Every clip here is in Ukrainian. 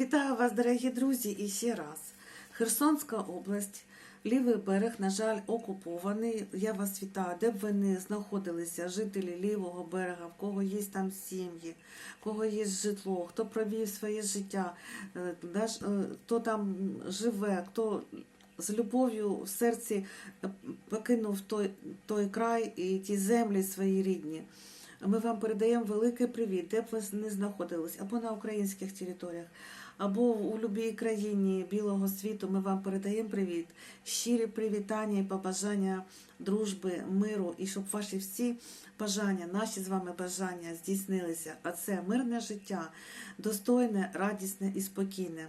Вітаю вас, дорогі друзі, і ще раз. Херсонська область, лівий берег, на жаль, окупований. Я вас вітаю, де б ви не знаходилися, жителі лівого берега, в кого є там сім'ї, в кого є житло, хто провів своє життя, е, е, хто там живе, хто з любов'ю в серці е, покинув той, той край і ті землі свої рідні. Ми вам передаємо великий привіт, де б ви не знаходились, або на українських територіях, або у будь-якій країні білого світу. Ми вам передаємо привіт, щирі привітання і побажання дружби, миру, і щоб ваші всі бажання, наші з вами бажання здійснилися. А це мирне життя, достойне, радісне і спокійне.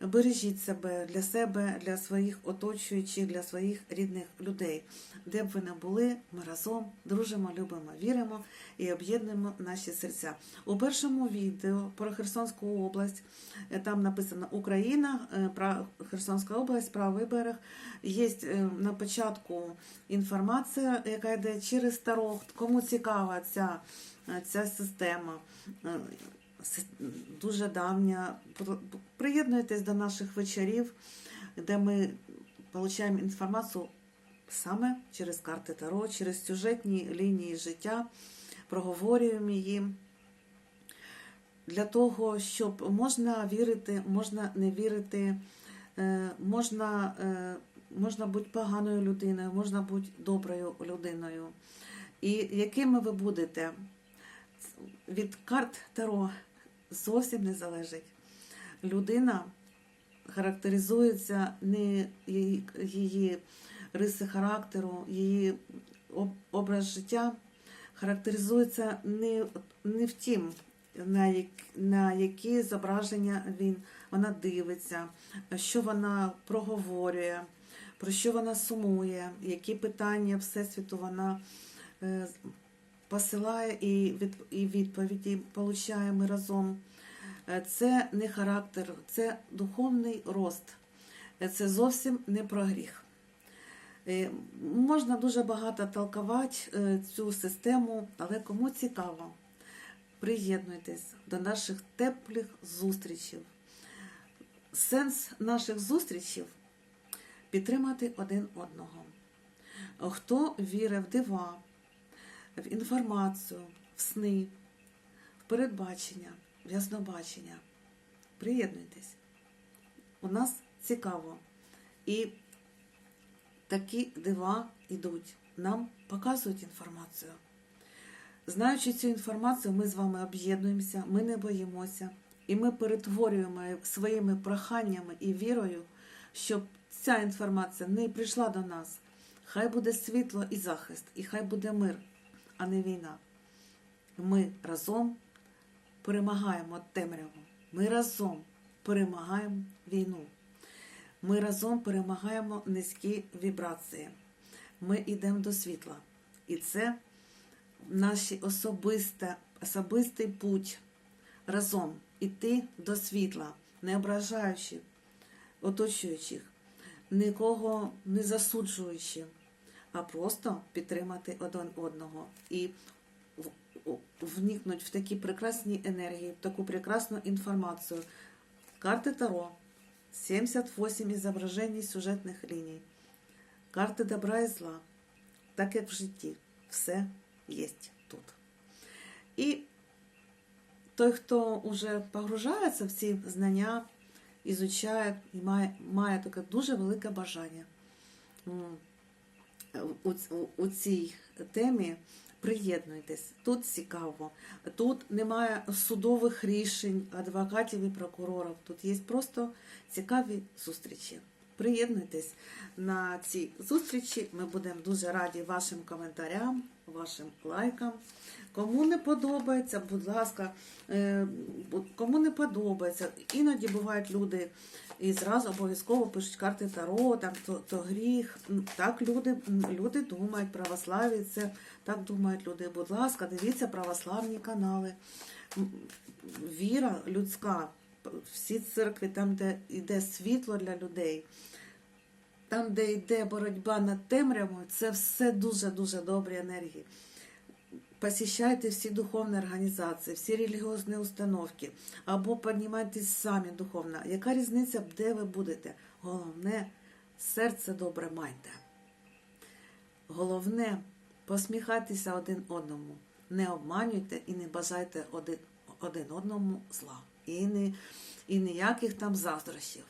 Бережіть себе для себе, для своїх оточуючих, для своїх рідних людей. Де б ви не були, ми разом дружимо, любимо, віримо і об'єднуємо наші серця. У першому відео про Херсонську область е, там написано Україна, е, про Херсонська область, правий берег. Є е, на початку інформація, яка йде через Тарох. Кому цікава ця, ця система. е, Дуже давня. Приєднуйтесь до наших вечорів, де ми отримуємо інформацію саме через карти Таро, через сюжетні лінії життя, проговорюємо її. Для того, щоб можна вірити, можна не вірити, е, можна, е, можна бути поганою людиною, можна бути доброю людиною. І якими ви будете від карт Таро зовсім не залежить. Людина характеризується не її, її риси характеру, її образ життя характеризується не, не в тім, на, як, на які зображення він, вона дивиться, що вона проговорює, про що вона сумує, які питання Всесвіту вона е, посилає і, від, і відповіді получаємо разом. Е, Це не характер, це духовний рост. Е, Це зовсім не про гріх. Можна дуже багато толкувати цю систему, але кому цікаво, приєднуйтесь до наших теплих зустрічей. Сенс наших зустрічей підтримати один одного. Хто вірить в дива, в інформацію, в сни, в передбачення, в яснобачення, приєднуйтесь. У нас цікаво. І такі дива йдуть. Нам показують інформацію. Знаючи цю інформацію, ми з вами об'єднуємося, ми не боїмося, і ми перетворюємо своїми проханнями і вірою, щоб ця інформація не прийшла до нас. Хай буде світло і захист, і хай буде мир, а не війна. Ми разом перемагаємо темряву. Ми разом перемагаємо війну. Ми разом перемагаємо низькі вібрації. Ми йдемо до світла. І це наш особистий путь разом іти до світла, не ображаючи оточуючих, нікого не засуджуючи, а просто підтримати один одного. І вникнуть в такі прекрасні енергії, в таку прекрасну інформацію. Карти Таро, 78 изображений сюжетних ліній, карти добра і зла, так як в житті, все є тут. І той, хто вже погружається в ці знання, ізучає і має, має таке дуже велике бажання у, у, цій темі. Приєднуйтесь, тут цікаво. Тут немає судових рішень, адвокатів і прокурорів. Тут є просто цікаві зустрічі. Приєднуйтесь на ці зустрічі. Ми будемо дуже раді вашим коментарям, вашим лайкам. Кому не подобається, будь ласка, е, кому не подобається. Іноді бувають люди і зразу обов'язково пишуть карти Таро, там то, то гріх. Так люди, люди думають, православі це так думають люди. Будь ласка, дивіться православні канали. Віра людська, всі церкви, там, де йде світло для людей, там, де йде боротьба над темрявою, це все дуже-дуже добрі енергії. посещайте всі духовні організації, всі релігіозні установки, або піднімайтесь самі духовно. Яка різниця, де ви будете? Головне, серце добре майте. Головне, посміхайтеся один одному. Не обманюйте і не бажайте один, один одному зла. І, не, і ніяких там заздрощів.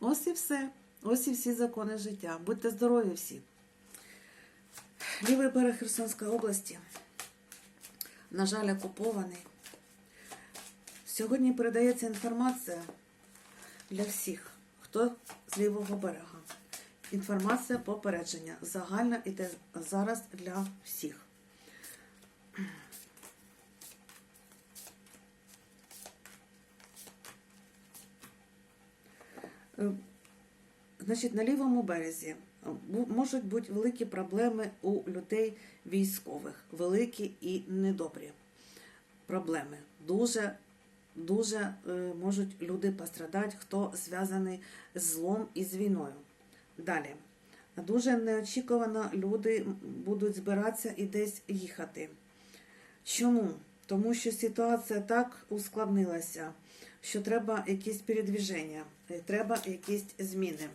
Ось і все. Ось і всі закони життя. Будьте здорові всі. Лівий берег Херсонської області, на жаль, окупований. Сьогодні передається інформація для всіх, хто з лівого берега. Інформація попередження. Загальна іде зараз для всіх. Значить, на лівому березі можуть бути великі проблеми у людей військових, великі і недобрі проблеми. Дуже, дуже е, можуть люди пострадати, хто зв'язаний з злом і з війною. Далі. Дуже неочікувано люди будуть збиратися і десь їхати. Чому? Тому що ситуація так ускладнилася, що треба якісь передвіження, е, треба якісь зміни.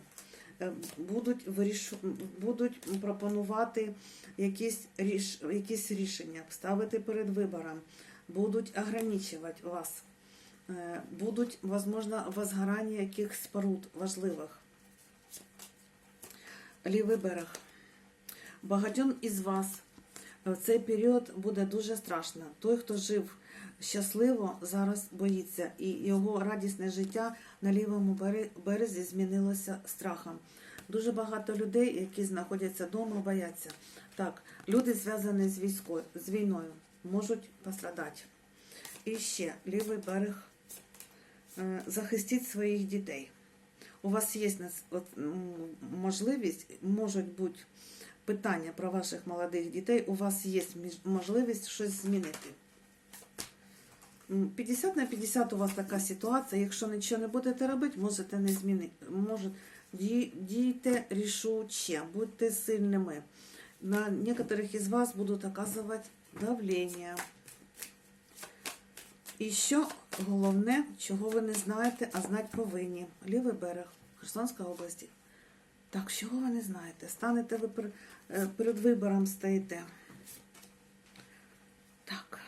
Е, Будуть, вирішу... будуть пропонувати якісь, ріш... якісь рішення, ставити перед вибором, будуть ограничувати вас, Е, будуть, можливо, возгорання якихось споруд важливих. Лівий берег. Багатьом із вас в цей період буде дуже страшно. Той, хто жив щасливо, зараз боїться, і його радісне життя на лівому березі змінилося страхом. Дуже багато людей, які знаходяться вдома, бояться. Так, люди зв'язані з війською, з війною, можуть пострадати. І ще лівий берег. Е, Захистіть своїх дітей. У вас є можливість, можуть бути питання про ваших молодих дітей, у вас є можливість щось змінити. М, 50 на 50 у вас така ситуація. Якщо нічого не будете робити, можете не змінити. Може, дійте рішуче, будьте сильними. На некоторых із вас будуть оказувати давлення. І що головне, чого ви не знаєте, а знати повинні. Лівий берег Херсонської області. Так, чого ви не знаєте? Станете ви е, перед вибором стоїте. Так.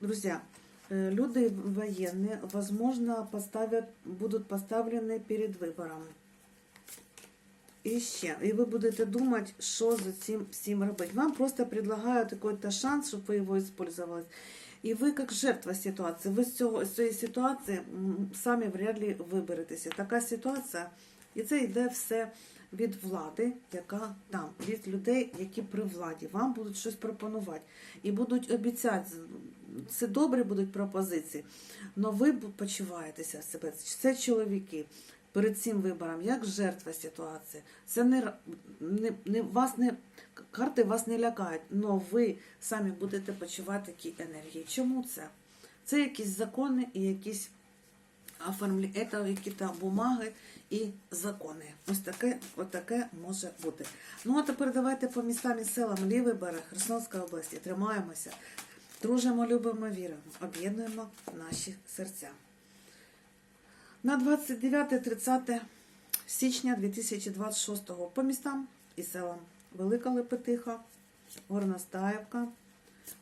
Друзья, э, люди военные, возможно, поставят, будут поставлены перед вибором. І ще, і ви будете думати, що за цим всім робити. Вам просто предлагають якийсь шанс, щоб ви його использовали. І ви, як жертва ситуації, ви з, цього, з цієї ситуації м, самі вряд ли виберетеся. Така ситуація, і це йде все від влади, яка там, від людей, які при владі. Вам будуть щось пропонувати і будуть обіцяти. це добрі будуть пропозиції, але ви почуваєтеся себе. Це чоловіки перед цим вибором, як жертва ситуації. Це не, не, не вас не карти вас не лякають, але ви самі будете почувати такі енергії. Чому це? Це якісь закони і якісь оформлі... це якісь бумаги і закони. Ось таке, ось таке може бути. Ну а тепер давайте по містам і селам Лівий берег Херсонської області. Тримаємося, дружимо, любимо, віримо, об'єднуємо наші серця. На 29-30 січня 2026 по містам і селам Велика Лепетиха, Горностаївка,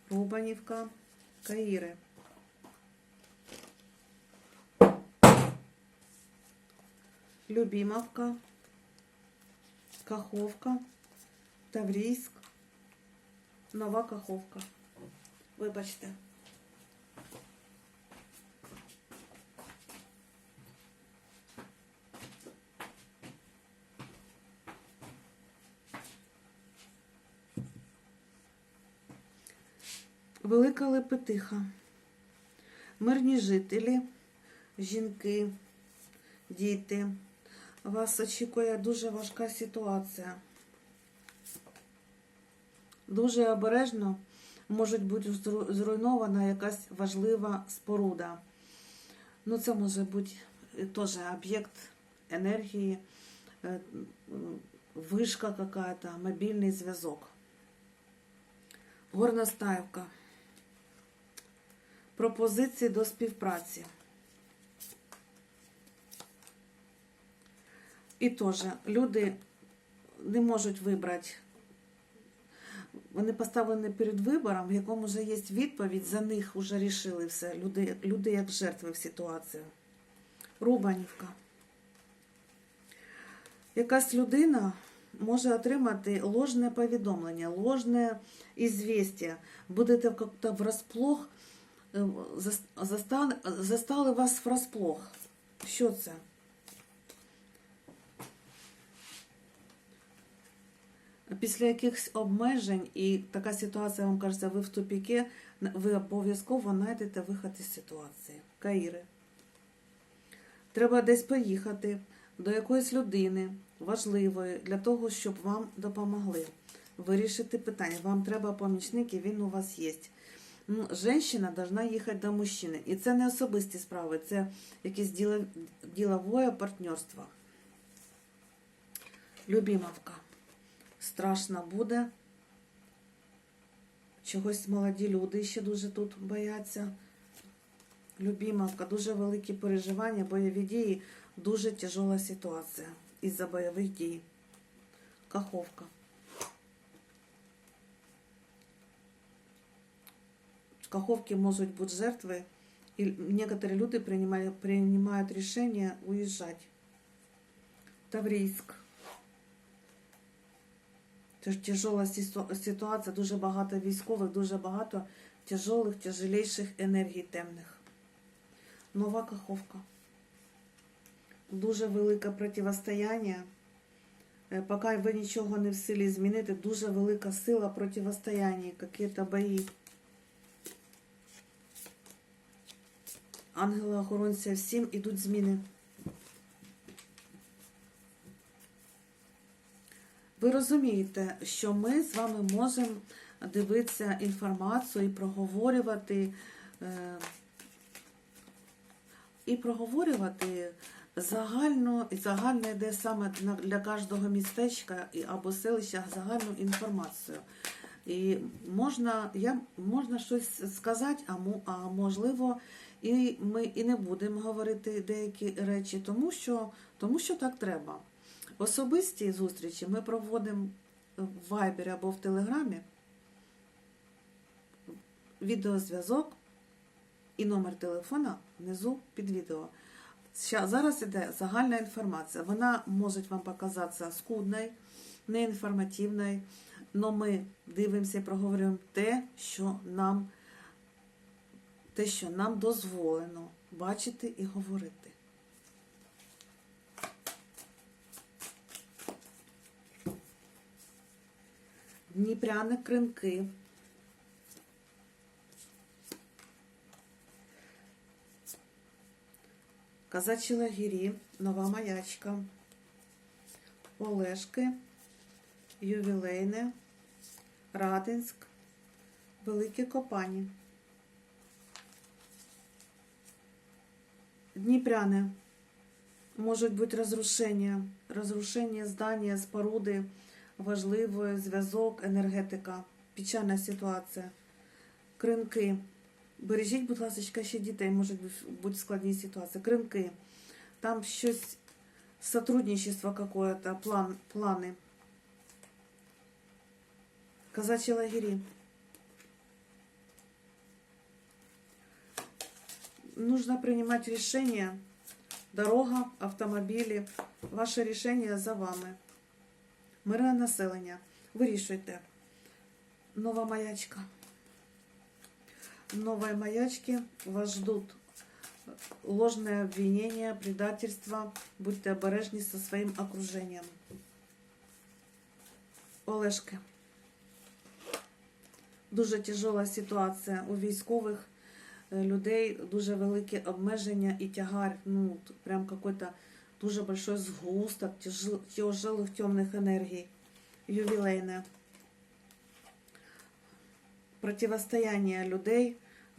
Рубанівка, Каїри. Любімовка, Каховка, Таврійськ, Нова Каховка. Вибачте. Велика Лепетиха. Мирні жителі, жінки, діти. Вас очікує дуже важка ситуація. Дуже обережно може бути зруйнована якась важлива споруда. Ну, це може бути е, теж об'єкт енергії, е, вишка какая-то, мобільний зв'язок. Горна Горностаївка. Пропозиції до співпраці. І теж люди не можуть вибрати. Вони поставлені перед вибором, в якому вже є відповідь, за них вже рішили все. Люди, люди як жертви в ситуації. Рубанівка. Якась людина може отримати ложне повідомлення, ложне ізвістя. Будете як-то врасплох, е, застали, застали вас врасплох. Що це? Після якихось обмежень і така ситуація, вам кажеться, ви в тупіки, ви обов'язково знайдете виход із ситуації. Каїри. Треба десь поїхати до якоїсь людини важливої для того, щоб вам допомогли вирішити питання. Вам треба помічник, і він у вас є. Ну, Женщина должна їхати до мужчини. І це не особисті справи, це якесь діло- ділове партнерство. Любімовка. Страшно буде. Чогось молоді люди ще дуже тут бояться. Любімовка, дуже великі переживання, бойові дії, дуже тяжела ситуація із-за бойових дій. Каховка. В Каховке можуть бути жертви, і некоторі люди приймають, приймають рішення уїжджати. Таврійськ. Це ж тяжела ситуація, дуже багато військових, дуже багато тяжелих, тяжелейших енергій темних. Нова Каховка. Дуже велике протистояння. Е, Поки ви нічого не в силі змінити, дуже велика сила протистояння, якісь бої. Ангела охоронця всім ідуть зміни. Ви розумієте, що ми з вами можемо дивитися інформацію і проговорювати, е, і проговорювати загальну, і загально йде саме для кожного містечка або селища загальну інформацію. І можна, я, можна щось сказати, а, а можливо, і ми і не будемо говорити деякі речі, тому що, тому що так треба. Особисті зустрічі ми проводимо в Viber або в Телеграмі. Відеозв'язок і номер телефона внизу під відео. Зараз іде загальна інформація. Вона може вам показатися скудною, неінформативною, але ми дивимося і проговорюємо те, що нам, те, що нам дозволено бачити і говорити. Дніпряни кринки. Казачі лагері, нова маячка, Олешки, Ювілейне, Радинськ, Великі Копані. Дніпряне. Можуть бути розрушення, розрушення здання, споруди, важливий зв'язок, енергетика, печальна ситуація, кринки. Бережіть, будь ласка, ще дітей, може бути складні ситуації. Кринки. Там щось сотрудничество какое-то, план, плани. Казачі лагері. Нужно принимать решение. Дорога, автомобілі. Ваше рішення за вами. Мирне населення. Вирішуйте. Нова маячка. Новой маячки вас ждут ложное обвинение, предательство. Будьте обережні со своїм окруженням. Олешки. Дуже тяжела ситуація у військових е, людей, дуже великі обмеження і тягар. Ну, прям какой-то дуже большой сгусток тяжел- тяжелых темных энергий. Ювілейне. Противостояние людей,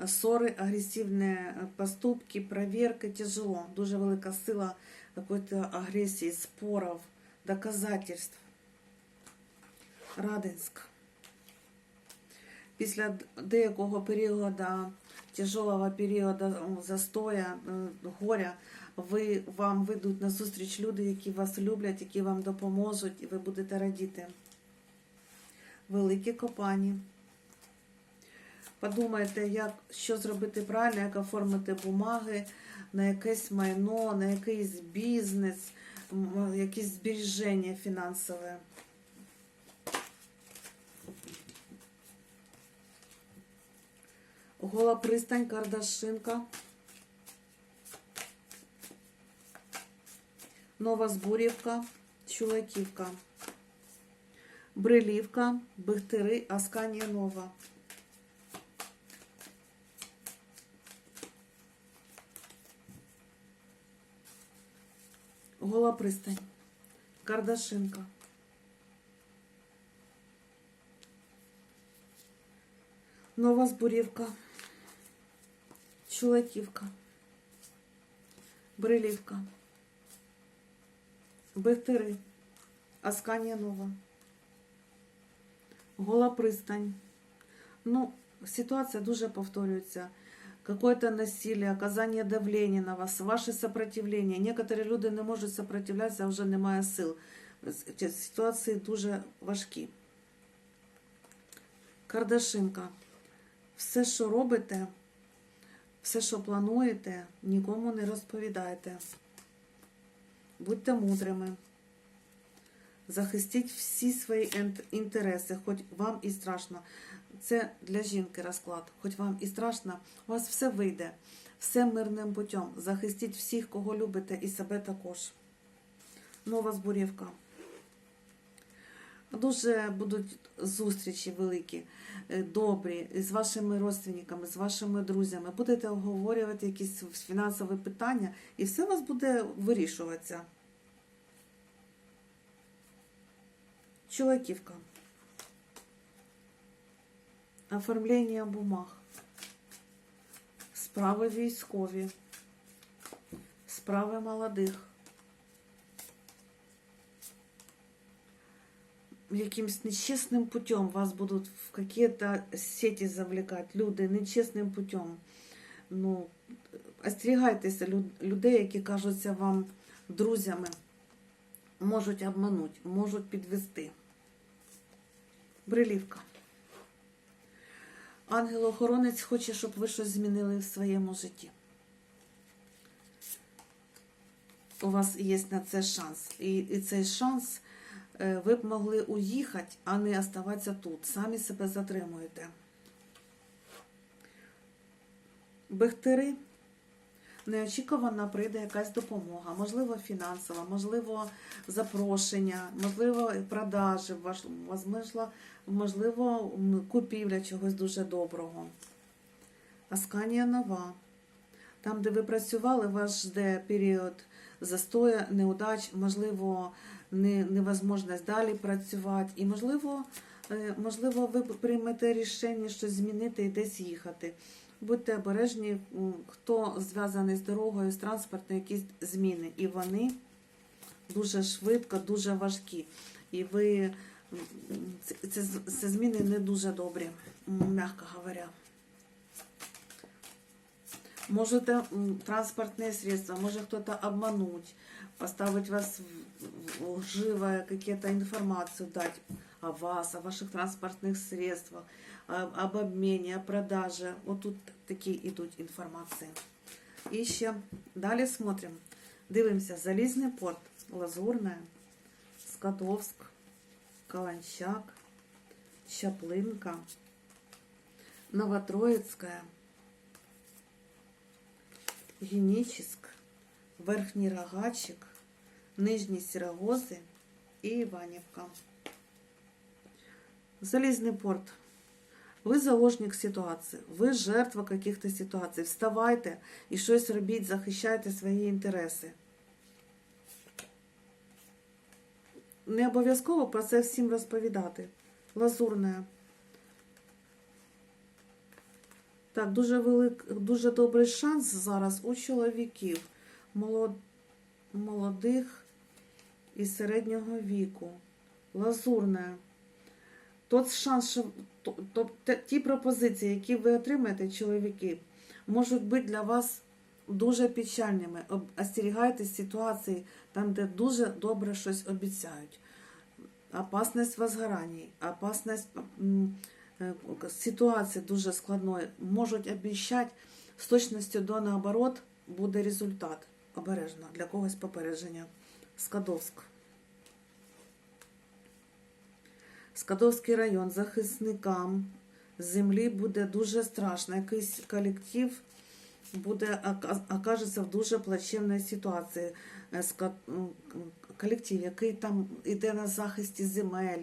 ссори, агресивні поступки, проверки тяжело. Дуже велика сила какой-то агресії, споров, доказательств. Радинськ. після деякого періоду, тяжелого періоду м, застоя, м, горя, ви, вам вийдуть на зустріч люди, які вас люблять, які вам допоможуть, і ви будете радіти. Великі копані. Подумайте, як, що зробити правильно, як оформити бумаги на якесь майно, на якийсь бізнес, якісь збереження фінансове. Гола пристань, Кардашинка. Нова Збурівка, Чулаківка. Брилівка, Бихтири, Асканія Нова. Гола пристань. Кардашинка. Нова Збурівка. Чулаківка. Брилівка. Бехтери. Асканія Нова. Гола пристань. Ну, ситуація дуже повторюється. Какое-то насилие, оказание давления на вас, ваше сопротивление. Некоторі люди не можуть сопротивлятися, вже немає сил. Ситуації дуже важкі. Кардашинка. Все, що робите, все, що плануєте, нікому не розповідайте. Будьте мудрими. Захистіть всі свої інтереси, хоч вам і страшно. Це для жінки розклад. Хоч вам і страшно, у вас все вийде, все мирним путем. Захистіть всіх, кого любите, і себе також. Нова збурівка. Дуже будуть зустрічі великі, е, добрі з вашими родственниками, з вашими друзями. Будете обговорювати якісь фінансові питання, і все у вас буде вирішуватися. Чоловіківка. Оформлення бумаг. Справи військові. Справи молодих. Якимсь нечестным путем вас будут в какие-то сети завлекать люди нечесним путем. Ну, остерігайтеся людей, які кажуться вам друзями, можуть обмануть, можуть підвести. Брилівка. Ангел-охоронець хоче, щоб ви щось змінили в своєму житті. У вас є на це шанс. І, і цей шанс ви б могли уїхати, а не оставатися тут. Самі себе затримуєте. Бехтери. Неочікувано прийде якась допомога, можливо, фінансова, можливо, запрошення, можливо, продажі, можливо, купівля чогось дуже доброго. Асканія нова. Там, де ви працювали, вас жде період застоя, неудач, можливо, невозможність далі працювати. І, можливо, е, можливо, ви приймете рішення щось змінити і десь їхати. Будьте обережні, хто зв'язаний з дорогою, з транспортом, якісь зміни. І вони дуже швидко, дуже важкі. І ви це, це, зміни не дуже добрі, м'яко говоря. Можете м, транспортные средства, может кто-то обмануть, поставить вас в- в лживое какие-то информацию дать о вас, о ваших транспортных средствах, о- об обмене, о продаже. Вот тут такі ідуть інформації. І ще далі смотрим. Дивимося, Залізний порт, Лазурне, Скадовськ, Каланчак, Чаплинка, Новотроїцька, Генічіськ, Верхній Рогачик, Нижні Сірогози і Іванівка. Залізний порт. Ви заложник ситуації, ви жертва каких-то ситуацій. Вставайте і щось робіть, захищайте свої інтереси. Не обов'язково про це всім розповідати. Лазурне. Так, дуже велик, дуже добрий шанс зараз у чоловіків, молод, молодих і середнього віку. Лазурне. тот шанс, що то- то- ті пропозиції, які ви отримаєте, чоловіки, можуть бути для вас дуже печальними. Остерігайтесь ситуації там, де дуже добре щось обіцяють. Опасність возгораний, опасність е, ситуації дуже складної можуть обіцяти з точністю до наоборот буде результат. Обережно для когось попередження. Скадовськ. Скадовський район захисникам землі буде дуже страшно. Якийсь колектив буде окажеться в дуже плачевній ситуації. Е, м, Колектив, який там іде на захисті земель.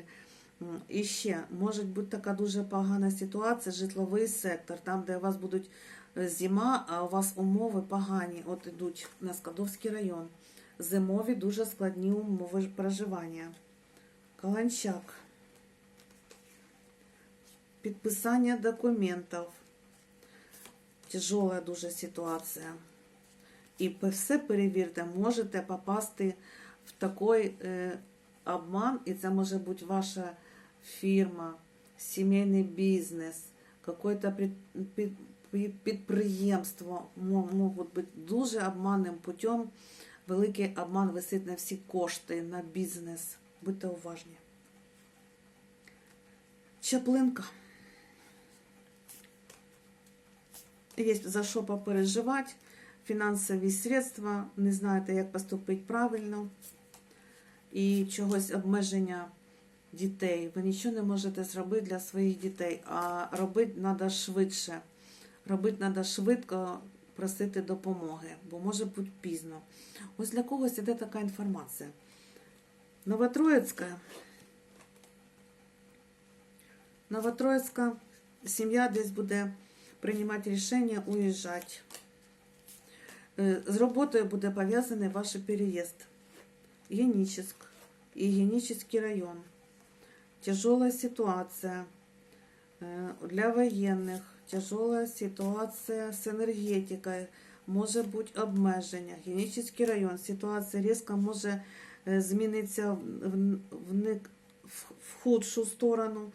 І ще може бути така дуже погана ситуація, житловий сектор, там, де у вас будуть е, зима, а у вас умови погані. От ідуть на Скадовський район. Зимові дуже складні умови проживання. Каланчак. Підписання документів. Тяжела дуже ситуація. І все перевірте, можете попасти в такий е, обман, і це може бути ваша фірма, сімейний бізнес, какое-то під, під, під- підприємство мо- можуть бути дуже обманним путем. Великий обман висить на всі кошти, на бізнес. Будьте уважні. Чаплинка. Є за що попереживати, фінансові средства, не знаєте, як поступити правильно, і чогось обмеження дітей. Ви нічого не можете зробити для своїх дітей, а робити треба швидше. Робити треба швидко, просити допомоги, бо може бути пізно. Ось для когось іде така інформація. Новотроїцька. Новотроїцька сім'я десь буде приймати рішення уїжджати. Е, З роботою буде пов'язаний ваш переїзд. Геніческ і Генический район. Тяжелая ситуация э, для военных, тяжелая ситуация з енергетикою, може бути обмеження. Генічний район, ситуація різко може е, змінитися в, в- в худшу сторону.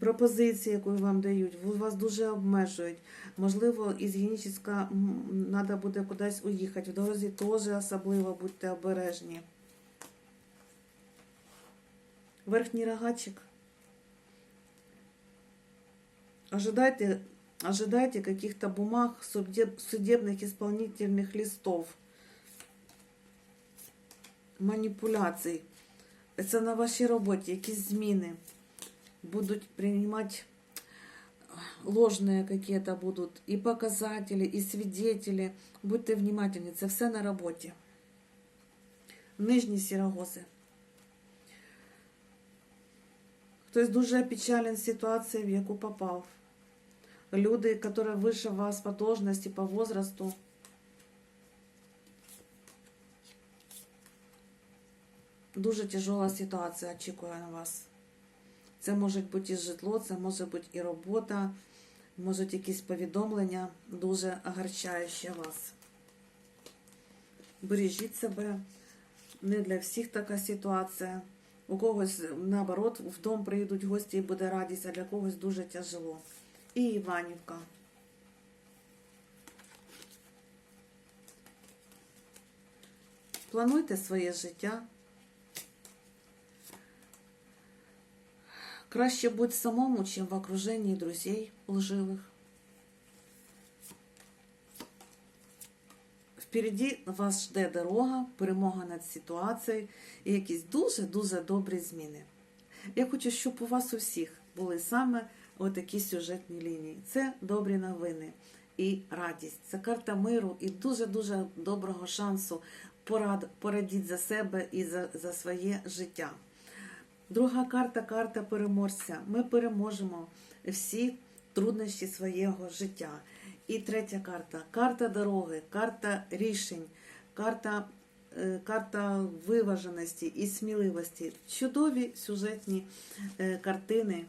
Пропозиції, яку вам дають, вас дуже обмежують. Можливо, із генічного треба буде кудись уїхати. В дорозі теж особливо будьте обережні. Верхний рогачик. Ожидайте, ожидайте каких-то бумаг, судеб- судебных исполнительных листов, маніпуляцій. Це на вашій роботі, якісь зміни. Будуть приймати ложные какие-то будут и показатели, и свидетели. Будьте внимательны, це все на роботі. Нижні сірогози. Хтось дуже опечален ситуацією, в яку попав. Люди, які вище вас по должності, по возрасту. Дуже тяжела ситуація очікує на вас. Це може бути і житло, це може бути і робота, можуть якісь повідомлення, дуже огорчаючі вас. Бережіть себе. Не для всіх така ситуація. У когось, наоборот, в дом приїдуть гості і буде радість, а для когось дуже тяжело. І Іванівка. Плануйте своє життя. Краще бути самому, чим в окруженні друзей лживих. Впереді вас жде дорога, перемога над ситуацією і якісь дуже-дуже добрі зміни. Я хочу, щоб у вас у всіх були саме отакі сюжетні лінії. Це добрі новини і радість. Це карта миру і дуже-дуже доброго шансу порад, порадіть за себе і за, за своє життя. Друга карта карта переможця. Ми переможемо всі труднощі свого життя. І третя карта карта дороги, карта рішень, карта, е, карта виваженості і сміливості. Чудові сюжетні е, картини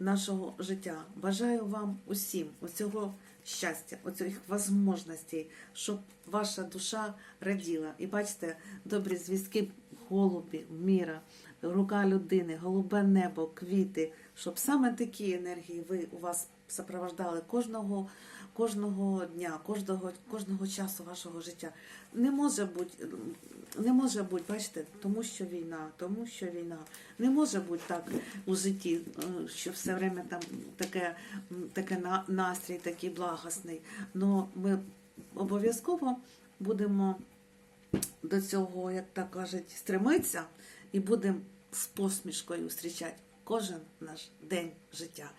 нашого життя. Бажаю вам усім оцього щастя, оцих можливостей, щоб ваша душа раділа. І бачите, добрі звістки голубі, міра, рука людини, голубе небо, квіти, щоб саме такі енергії ви у вас супроводжали кожного, кожного дня, кожного, кожного часу вашого життя. Не може бути, не може бути, бачите, тому що війна, тому що війна. Не може бути так у житті, е, що все время там таке, таке настрій, такий благосний. Но ми обов'язково будемо до цього, як так кажуть, стремитися і будемо з посмішкою зустрічати кожен наш день життя.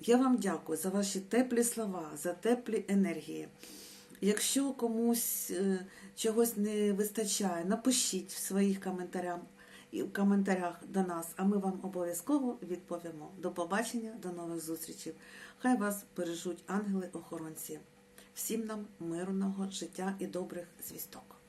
Я вам дякую за ваші теплі слова, за теплі енергії. Якщо комусь е, чогось не вистачає, напишіть в своїх коментарях і в коментарях до нас, а ми вам обов'язково відповімо. До побачення, до нових зустрічей. Хай вас бережуть ангели-охоронці. Всім нам мирного життя і добрих звісток.